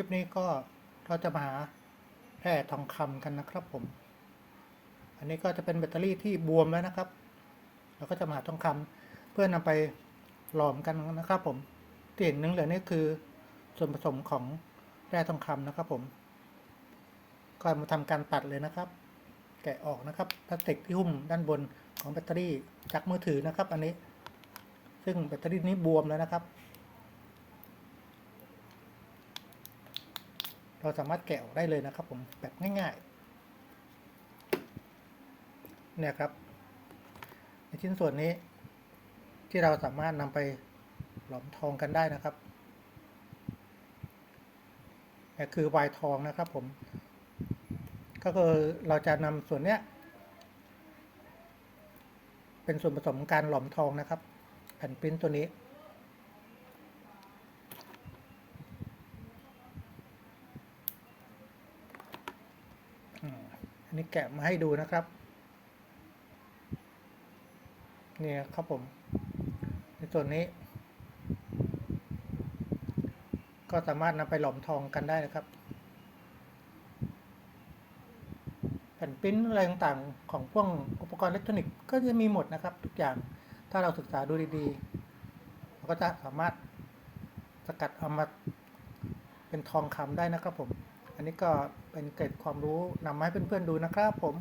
ลิปนี้ก็เราจะมาหาแร่ทองคำกันนะครับผม อันนี้ก็จะเป็นแบตเตอรี่ที่บวมแล้วนะครับ เราก็จะมาหาทองคำเพื่อนำไปหลอมกันนะครับผมที่เห็นเหลือนี่คือส่วนผสมของแร่ทองคำนะครับผมก็มาทำการตัดเลยนะครับ แกะออกนะครับพลาสติกที่หุ้มด้านบนของแบตเตอรี่จากมือถือนะครับ อันนี้ ซึ่งแบตเตอรี่นี้บวมแล้วนะครับ เราสามารถแกะออกได้เลยนะครับผมแบบง่ายๆ เนี่ยครับ ในชิ้นส่วนนี้ ที่เราสามารถนำไปหลอมทองกันได้นะครับนี่คือวายทองนะครับผม ก็คือเราจะนำส่วนเนี้ย เป็นส่วนผสมการหลอมทองนะครับ แผ่นปริ้นตัวนี้ อืม อันนี้แกะมาให้ดูนะครับนี่ครับผม ในส่วนนี้ ก็สามารถนำไปหลอมทองกันได้นะครับ แผ่นปิ้นอะไรต่างๆ ของพวกอุปกรณ์อิเล็กทรอนิกส์ก็จะมีหมดนะครับ ทุกอย่างถ้าเราศึกษาดูดีๆเราก็จะสามารถสกัดเอามาเป็นทองคำได้นะครับผม อันนี้ก็เป็นเกร็ดความรู้นำมาให้เพื่อนๆดูนะครับผม